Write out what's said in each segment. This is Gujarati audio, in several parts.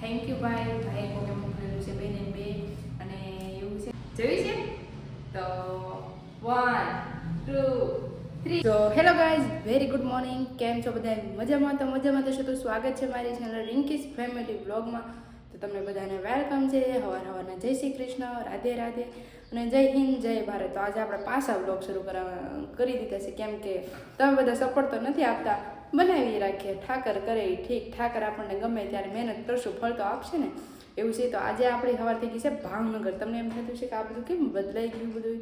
થેન્ક યુ ભાઈ ભાઈ કોકે મોકલેલું છે બેન બે અને એવું છે. જોયું છે? તો વન ટુ થ્રી તો hello guys very good morning કેમ છો બધા મજામાં? તો મજામાં તો શું? સ્વાગત છે મારી ચેનલ રિંકીસ ફેમિલી બ્લોગમાં તો તમને બધાને વેલકમ છે. હવાર હવારના જય શ્રી કૃષ્ણ, રાધે રાધે. અને જય હિન્દ, જય ભારત. તો આજે આપણે પાછા બ્લોગ શરૂ કરવા કરી દીધા છે. કેમ કે તમે બધા સપોર્ટ તો નથી આપતા. બનાવી રાખીએ. ઠાકર કરે ઠીક, ઠાકર આપણને ગમે ત્યારે મહેનત કરશું, ફળ તો આપશે ને. એવું છે તો આજે આપણી હવાર થઈ ગઈ છે ભાવનગર. તમને એમ થતું છે કે આ બધું કેમ બદલાઈ ગયું બધું?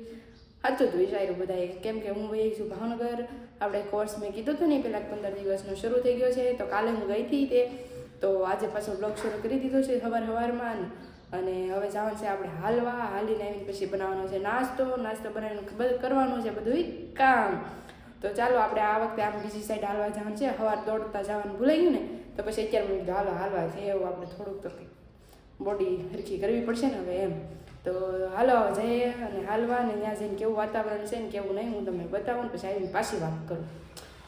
સાચું જ વિચાર્યું બધાએ. કેમ કે હું વહી છું ભાવનગર. આપણે કોર્સ મેં કીધું હતું ને પહેલાં પંદર દિવસનો શરૂ થઈ ગયો છે. તો કાલે હું ગઈ હતી તે. તો આજે પાછો બ્લોગ શરૂ કરી દીધો છે સવાર સવારમાં અને હવે જવાનું છે આપણે હાલવા. હાલીને આવીને પછી બનાવવાનો છે નાસ્તો. નાસ્તો બનાવીને કરવાનું છે બધું કામ. તો ચાલો આપણે આ વખતે આમ બીજી સાઈડ હાલવા જવાનું છે. હવાર દોડતા જવાનું ભૂલાઈ ગયું ને, તો પછી અત્યારે મને હાલો, હાલવા છે એવું આપણે થોડુંક તો બોડી હરખી કરવી પડશે ને હવે એમ. તો હાલો, જઈએ અને હાલવા ને ત્યાં જઈને કેવું વાતાવરણ છે ને કેવું નહીં, હું તમને બતાવું ને પછી આવીને પાછી વાત કરું.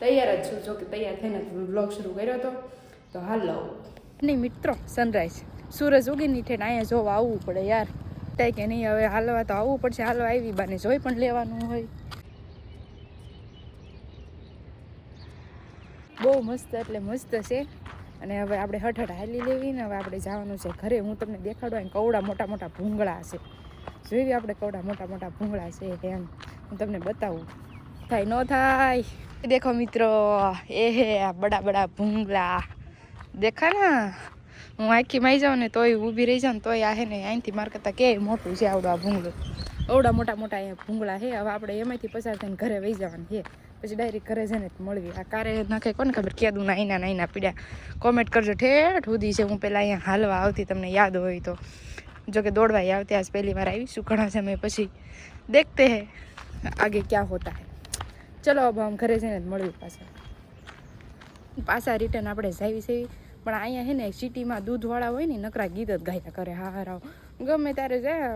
તૈયાર જ છું, જો કે તૈયાર થઈને બ્લોગ શરૂ કર્યો હતો. તો હાલો. નહીં મિત્રો સનરાઈઝ સૂરજ ઉગીની ઠેઠ અહીંયા જોવા આવવું પડે યાર. થાય કે નહીં, હવે હાલવા તો આવવું પડશે, હાલવા આવી બાને જોઈ પણ લેવાનું હોય. બહુ મસ્ત એટલે મસ્ત છે. અને હવે આપણે હઠ હાલી લેવી ને હવે આપણે જવાનું છે ઘરે. હું તમને દેખાડું, અહીં કવડા મોટા મોટા ભૂંગળા છે. જોઈએ આપણે કવડા મોટા મોટા ભૂંગળા છે એમ? હું તમને બતાવું. થાય, ન થાય? દેખો મિત્રો, એ હે બડા બડા ભૂંગળા. દેખા ને? હું આખી માઈ જાઉં ને તોય ઊભી રહી જાઉં ને તોય આ હે ને અહીંથી માર કરતાં કે મોટું છે આવડું આ ભૂંગળું. અવડા મોટા મોટા અહીંયા ભૂંગળા છે. હવે આપણે એમાંથી પસાર થઈને ઘરે વહી જવાનું છે. પછી ડાયરેક્ટ ઘરે છે ને મળવી આ કારે નાખે કોને ખબર? ક્યાદું નાઈના નાઈના પીડ્યા. કોમેન્ટ કરજો, ઠેઠ સુધી છે, હું પહેલાં અહીંયા હાલવા આવતી, તમને યાદ હોય તો. જોકે દોડવા આવતી, આજ પહેલી વાર આવીશું ઘણા સમય પછી. દેખતે હે, આગે ક્યાં હોતા હે. ચલો, હવે આમ ઘરે જઈને મળવી પાછા. પાછા રિટર્ન આપણે જાવી સેવી પણ અહીંયા હે ને સિટીમાં દૂધવાળા હોય ને, નકરા ગીત જ ગાયા કરે. હા હારાવ ગમે ત્યારે જાય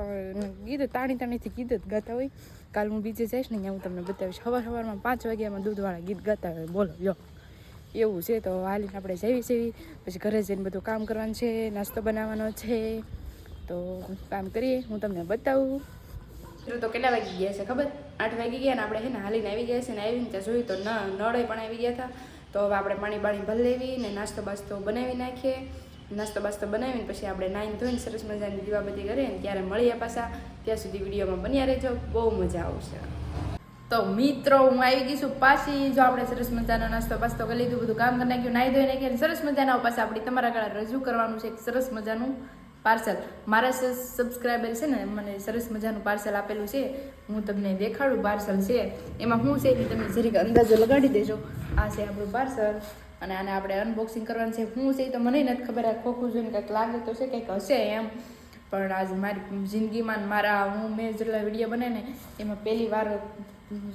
કીધું, તાણી તાણીથી ગીત જ ગાતા હોય. કાલ હું બીજે જઈશ ને હું તમને બતાવીશ. સવાર સવારમાં પાંચ વાગ્યામાં દૂધવાળા ગીત ગાતા હોય. બોલો યો એવું છે તો હાલીને આપણે જવી સેવી પછી ઘરે જઈને બધું કામ કરવાનું છે, નાસ્તો બનાવવાનો છે. તો કામ કરીએ. હું તમને બતાવું. જો તો કેટલા વાગી ગયા છે ખબર? આઠ વાગી ગયા ને આપણે છે ને હાલીને આવી ગયા છે ને આવીને ત્યાં જોયું તો ન, નળે પણ આવી ગયા હતા. તો હવે આપણે પાણી બાણી ભરી લેવી ને નાસ્તો બાસ્તો બનાવી નાખીએ. નાસ્તો બાસ્તો બનાવીને પછી આપણે નાઈન ધોઈને સરસ મજાની દીવાબત્તી કરીએ ત્યારે મળીએ પાછા. ત્યાં સુધી વિડીયોમાં બન્યા રહેજો. બહુ મજા આવશે. તો મિત્રો, હું આવી ગઈ છું પાછી. જો આપણે સરસ મજાનો નાસ્તો પાસ્તો કરી લીધું, બધું કામ કરી નાખ્યું નાઈ ધોઈ નાખ્યું સરસ મજાના પાસે આપણે તમારા આગળ રજૂ કરવાનું છે એક સરસ મજાનું પાર્સલ. મારા સબસ્ક્રાઈબર છે ને, મને સરસ મજાનું પાર્સલ આપેલું છે. હું તમને દેખાડું પાર્સલ છે. એમાં શું છે એ તમે જરીક અંદાજો લગાડી દેજો. આ છે આપણું પાર્સલ. અને આને આપણે અનબોક્સિંગ કરવાનું છે. શું છે એ તો મને નથી ખબર, આ ખોખું જોઈને કંઈક લાગે તો છે, કંઈક હશે એમ. પણ આજ મારી જિંદગીમાં મારા, હું મેં જેટલા વીડિયો બને ને એમાં પહેલી વાર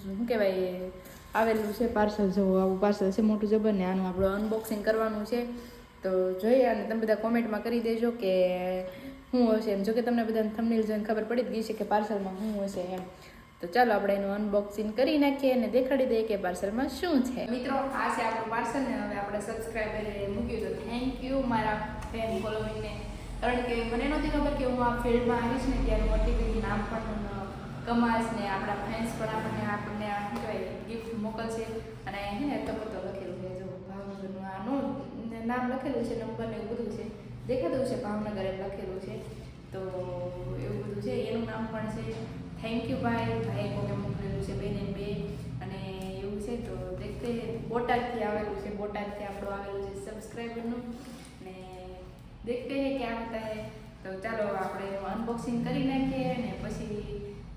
શું કહેવાય, આવેલું છે પાર્સલ જવું આવું પાર્સલ છે મોટું જબર ને આનું આપણું અનબોક્સિંગ કરવાનું છે. તો જોઈએ અને તમે બધા કોમેન્ટમાં કરી દેજો કે શું હશે એમ. જો કે તમને બધાને થંબનેલ જોઈને ખબર પડી જ ગઈ છે કે પાર્સલમાં શું હશે એમ. તો ચાલો આપણે એનું અનબોક્સિંગ કરી નાખીએ અને દેખાડી દઈએ કે પાર્સલમાં શું છે. મિત્રો, આ છે આપણું પાર્સલ ને હવે આપણે સબસ્ક્રાઈબરે મૂક્યું તો થેન્ક યુ મારા ફેન ફોલોઈંગને કારણ કે મને નહોતી ખબર કે હું આ ફિલ્ડમાં આવીશ ને ત્યારે મોટી બધી નામ પણ કમાશ ને આપણા ફેન્સ પણ આપણને આપણને કહેવાય ગિફ્ટ મોકલશે. અને હે ને લખેલું છે. જો, ભાવનગરનું આનું નામ લખેલું છે, નંબર ને એવું બધું છે. દેખાતું છે ભાવનગર એમ લખેલું છે. તો એવું બધું છે. એનું નામ પણ છે થેન્ક યુ ભાઈ ભાઈ કોકે મોકલેલું છે બેન બે. અને એવું છે તો દેખતે બોટાદથી આવેલું છે, બોટાદથી આપણું આવેલું છે સબસ્ક્રાઈબરનું ને દેખતે હે ક્યાં હોતા હે તો ચાલો આપણે એનું અનબોક્સિંગ કરી નાખીએ ને પછી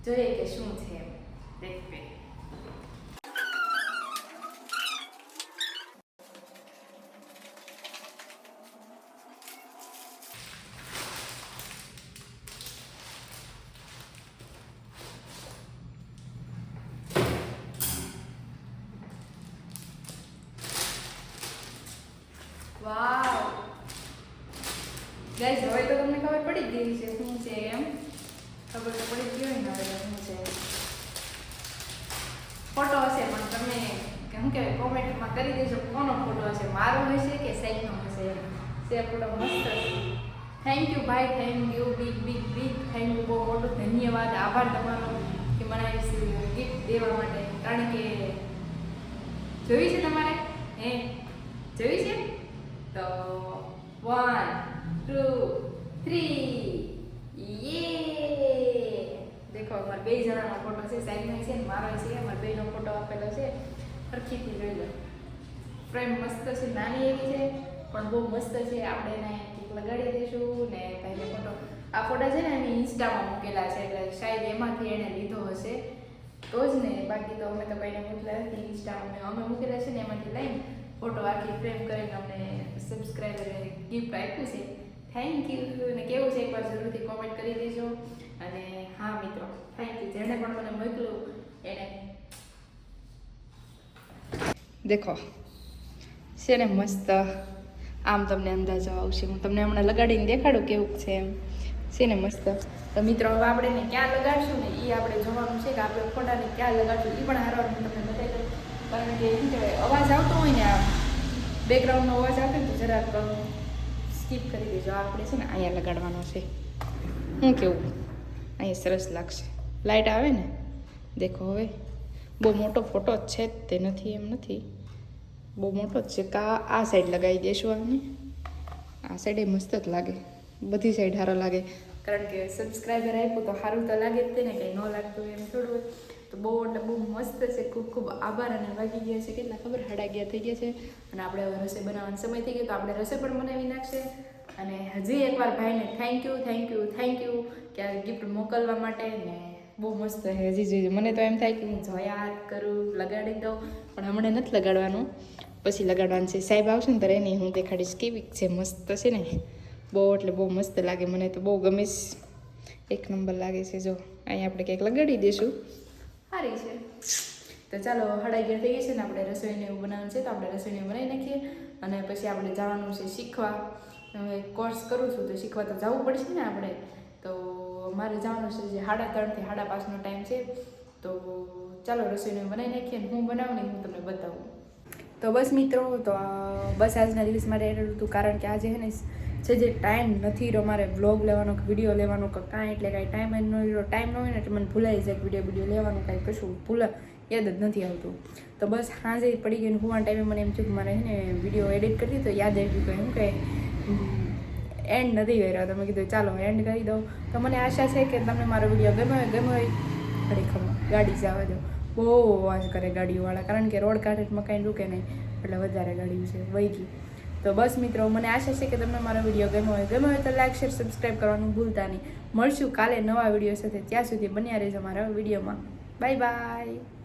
જોઈએ કે શું છે એમ દેખતે વાવ ગાઈસ હવે તો તમને ખબર પડી ગઈ છે શું છે એમ? ખબર તો પડી ગઈ હોય ને હવે શું છે? ફોટો હશે, પણ તમે શું કહેવાય કોમેન્ટમાં કરી દેજો કોનો ફોટો હશે, મારો હશે કે સાઈડનો હશે એમ? છે ફોટો મસ્ત થેન્ક યુ ભાઈ thank you big big big thank you બહુ મોટો ધન્યવાદ, આભાર તમારો કે મને ગિફ્ટ દેવા માટે. કારણ કે જોઈ છે તમારે? હે? જોઈ છે? તો વન ટુ થ્રી યે દેખો, અમારા બે જણાનો ફોટો છે સાઈડમાં છે ને મારો છે, અમારા બેનો ફોટો આપેલો છે. સરખીથી જોઈ લો. ફ્રેમ મસ્ત છે, નાની એવી છે, પણ બહુ મસ્ત છે. આપણે એને ક્લિક લગાડી દઈશું ને પહેલો ફોટો આ ફોટા છે ને એની ઇન્સ્ટામાં મૂકેલા છે, એટલે શાયદ એમાંથી એણે લીધો હશે. તો જ ને, બાકી તો અમે તો કોઈને મૂકેલા નથી ઇન્સ્ટામાં. અમે મૂકેલા છે ને એમાંથી લઈને ફોટો આખી ફ્રેમ કરીને અમને સબસ્ક્રાઈબરે ગિફ્ટ આપ્યું છે. થેન્ક યુ અને કેવું છે એકવાર જરૂરથી કોમેન્ટ કરી દેજો. અને હા, મિત્રો. થેન્ક યુ જેણે પણ મને મોકલું, એને દેખો. છે ને મસ્ત આમ તમને અંદાજો આવશે. હું તમને હમણાં લગાડીને દેખાડું કેવું છે એમ. છે ને મસ્ત. તો મિત્રો, હવે આપણે એને ક્યાં લગાડશું ને એ આપણે જોવાનું છે કે આપણે ફોટાને ક્યાં લગાડશું. એ પણ હારવાનું તમને બતાવી કારણ કે અવાજ આવતો હોય ને આ બેકગ્રાઉન્ડનો અવાજ આવતો ને તો જરાક સ્કીપ કરી દેજો. આપણે છે ને અહીંયા લગાડવાનો છે. હું કેવું? અહીંયા સરસ લાગશે. લાઇટ આવે ને? દેખો હવે. બહુ મોટો ફોટો જ છે તે નથી, એમ નથી. બહુ મોટો જ છે. કા આ સાઈડ લગાવી દઈશું આને. આ સાઈડે મસ્ત જ લાગે. બધી સાઈડ સારો લાગે. કારણ કે સબસ્ક્રાઈબર આપ્યું તો સારું તો લાગે જ તે ને કંઈ ન લાગતું એમ થોડું. તો બહુ, એટલે બહુ મસ્ત છે, ખૂબ ખૂબ આભાર અને વાગી ગયા છે. કેટલા ખબર હડાગ્યા થઈ ગયા છે. અને આપણે હવે રસોઈ બનાવવાનો સમય થઈ ગયો તો આપણે રસોઈ પણ બનાવી નાખશે. અને હજી એકવાર ભાઈને thank you thank you thank you કે આ ગિફ્ટ મોકલવા માટે ને બહુ મસ્ત હજી જોઈએ મને તો એમ થાય કે હું જોયા કરું, લગાડી દઉં, પણ હમણાં નથી લગાડવાનું. પછી લગાડવાનું છે. સાહેબ આવશે ને ત્યારે એની હું દેખાડીશ કેવી છે, મસ્ત છે ને. બહુ, એટલે બહુ મસ્ત લાગે. મને તો બહુ ગમે એક નંબર લાગે છે, જો, અહીંયા આપણે કંઈક લગાડી દઈશું સારી છે. તો ચાલો હડાઈ ગયા થઈ ગઈ છે ને આપણે રસોઈને એવું બનાવવાનું છે તો આપણે રસોઈને બનાવી નાખીએ અને પછી આપણે જવાનું છે શીખવા. હવે કોર્સ કરું છું તો શીખવા તો જવું પડશે ને આપણે. તો મારે જવાનું છે જે સાડા ત્રણથી સાડા પાંચનો ટાઈમ છે. તો ચાલો રસોઈને બનાવી નાખીએ હું બનાવું ને હું તમને બતાવું. તો બસ મિત્રો, તો બસ આજના દિવસ મારે એટલું હતું કારણ કે આજે છે ને છે જે ટાઈમ નથી રહ્યો, મારે વ્લોગ લેવાનો કે વીડિયો લેવાનો કે કાંઈ, એટલે કાંઈ ટાઈમ જ ન રહ્યો. ટાઈમ ન હોય ને એટલે મને ભૂલાઈ જાય વીડિયો વીડિયો લેવાનું, કાંઈ કશું. ભૂલા યાદ જ નથી આવતું. તો બસ સાંજે પડી ગઈ હોવાના ટાઈમે મને એમ થયું કે મારે ને વીડિયો એડિટ કરી તો યાદ આવ્યું કે એમ કે એન્ડ નથી કર્યો. તમે કીધું ચાલો એન્ડ કરી દઉં. તો મને આશા છે કે તમને મારો વીડિયો ગમે હોય ગમે હોય ખરેખર ગાડી જવા દો. બહુ અવાજ કરે ગાડીઓવાળા કારણ કે રોડ કાંઠે મકાઈ રૂકે નહીં. એટલે વધારે ગાડીઓ છે વહી ગઈ તો બસ મિત્રો, મને આશા છે કે તમને મારો વીડિયો ગમ્યો હોય. ગમ્યો હોય તો લાઈક, શેર સબસ્ક્રાઈબ કરવાનું ભૂલતા નહીં. મળશું કાલે નવા વીડિયો સાથે. ત્યાં સુધી બન્યા રહેજો મારા વિડીયોમાં. Bye bye.